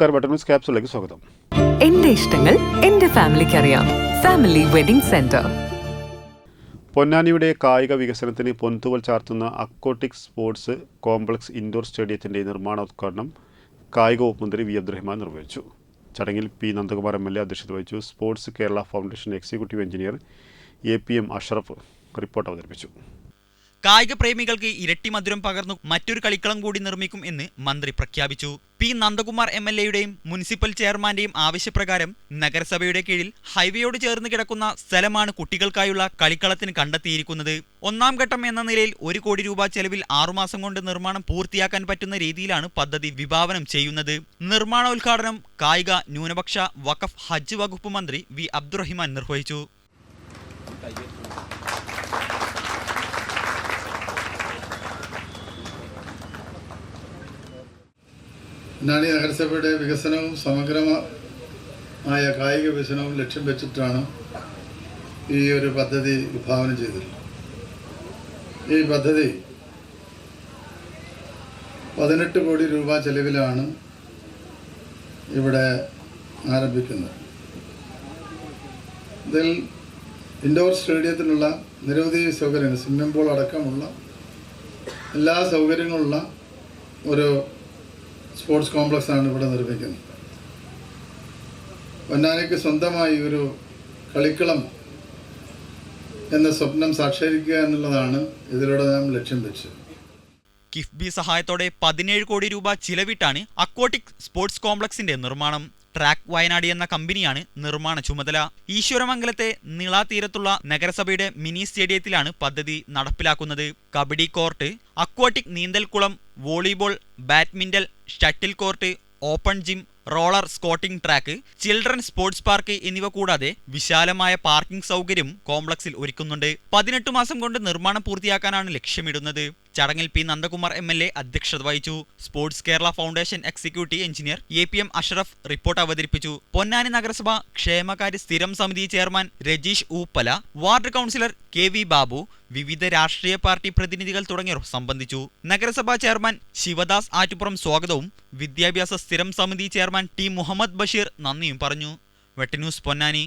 നമസ്കാരം button news ക്യാപ്സിലേക്ക് സ്വാഗതം. എന്റെ ഇഷ്ടങ്ങൾ എന്റെ ഫാമിലിക്ക് അറിയാം. ഫാമിലി വെഡിംഗ് സെന്റർ പൊന്നാനിയുടെ കായിക വികസനത്തിന് പൊൻതുവൽ ചാർത്തുന്ന അക്വാട്ടിക് സ്പോർട്സ് കോംപ്ലക്സ് ഇൻഡോർ സ്റ്റേഡിയത്തിന്റെ നിർമ്മാണോദ്ഘാടനം കായിക വകുപ്പ് മന്ത്രി വി. അബ്ദുറഹ്മാൻ നിർവഹിച്ചു. ചടങ്ങിൽ P. Nandakumar M. L. A അധ്യക്ഷത വഹിച്ചു. Sports Kerala foundation executive engineer A. P. M. Ashraf report അവതരിപ്പിച്ചു. കായിക പ്രേമികൾക്ക് ഇരട്ടി മധുരം പകർന്നു മറ്റൊരു കളിക്കളം കൂടി നിർമ്മിക്കും എന്ന് മന്ത്രി പ്രഖ്യാപിച്ചു. പി നന്ദകുമാർ എം എൽ എയുടെയും മുനിസിപ്പൽ ചെയർമാന്റെയും ആവശ്യപ്രകാരം നഗരസഭയുടെ കീഴിൽ ഹൈവേയോട് ചേർന്ന് കിടക്കുന്ന സ്ഥലമാണ് കുട്ടികൾക്കായുള്ള കളിക്കളത്തിന് കണ്ടെത്തിയിരിക്കുന്നത്. ഒന്നാം ഘട്ടം എന്ന നിലയിൽ ഒരു കോടി രൂപ ചെലവിൽ ആറുമാസം കൊണ്ട് നിർമ്മാണം പൂർത്തിയാക്കാൻ പറ്റുന്ന രീതിയിലാണ് പദ്ധതി വിഭാവനം ചെയ്യുന്നത്. നിർമ്മാണോദ്ഘാടനം കായിക ന്യൂനപക്ഷ വഖഫ് ഹജ്ജ് വകുപ്പ് മന്ത്രി വി അബ്ദുറഹിമാൻ നിർവഹിച്ചു. പൊന്നാനി നഗരസഭയുടെ വികസനവും സമഗ്രമായ കായിക വികസനവും ലക്ഷ്യം വെച്ചിട്ടാണ് ഈ ഒരു പദ്ധതി വിഭാവനം ചെയ്തത്. ഈ പദ്ധതി പതിനെട്ട് കോടി രൂപ ചെലവിലാണ് ഇവിടെ ആരംഭിക്കുന്നത്. ഇതിൽ ഇൻഡോർ സ്റ്റേഡിയത്തിലുള്ള നിരവധി സൗകര്യങ്ങൾ സ്വിമ്മിംഗ് പൂൾ അടക്കമുള്ള എല്ലാ സൗകര്യങ്ങളുള്ള ഒരു സ്പോർട്സ് കോംപ്ലക്സ് ആണ് ഇവിടെ നിർമ്മിക്കുന്നത്. പൊന്നാനിക്ക് സ്വന്തമായി ഒരു കളിക്കളം എന്ന സ്വപ്നം സാക്ഷാത്കരിക്കുക എന്നുള്ളതാണ് ഇതിലൂടെ നാം ലക്ഷ്യം വെച്ചത്. കിഫ്ബി സഹായത്തോടെ പതിനേഴ് കോടി രൂപ ചിലവിട്ടാണ് അക്വാട്ടിക് സ്പോർട്സ് കോംപ്ലക്സിന്റെ നിർമ്മാണം. ട്രാക്ക് വയനാട് എന്ന കമ്പനിയാണ് നിർമ്മാണ ചുമതല. ഈശ്വരമംഗലത്തെ നിള തീരത്തുള്ള നഗരസഭയുടെ മിനി സ്റ്റേഡിയത്തിലാണ് പദ്ധതി നടപ്പിലാക്കുന്നത്. Kabaddi court aquatic നീന്തൽക്കുളം volleyball badminton shuttle court open gym roller skating track children sports park എന്നിവ കൂടാതെ വിശാലമായ പാർക്കിംഗ് സൗകര്യം കോംപ്ലക്സിൽ ഒരുക്കുന്നുണ്ട്. പതിനെട്ട് മാസം കൊണ്ട് നിർമ്മാണം പൂർത്തിയാക്കാനാണ് ലക്ഷ്യമിടുന്നത്. ചടങ്ങിൽ P Nandakumar M L A അധ്യക്ഷത വഹിച്ചു. Sports Kerala foundation executive engineer A P M Ashraf report അവതരിപ്പിച്ചു. പൊന്നാനി നഗരസഭ ക്ഷേമകാര്യ സ്ഥിരം സമിതി chairman Rajeesh ഊപ്പല ward councillor K V Babu വിവിധ രാഷ്ട്രീയ പാർട്ടി പ്രതിനിധികൾ തുടങ്ങിയവർ സംബന്ധിച്ചു. നഗരസഭാ ചെയർമാൻ ശിവദാസ് ആറ്റുപുറം സ്വാഗതവും വിദ്യാഭ്യാസ സ്ഥിരം സമിതി ചെയർമാൻ ടി മുഹമ്മദ് ബഷീർ നന്ദിയും പറഞ്ഞു. വെട്ടന്യൂസ് പൊന്നാനി.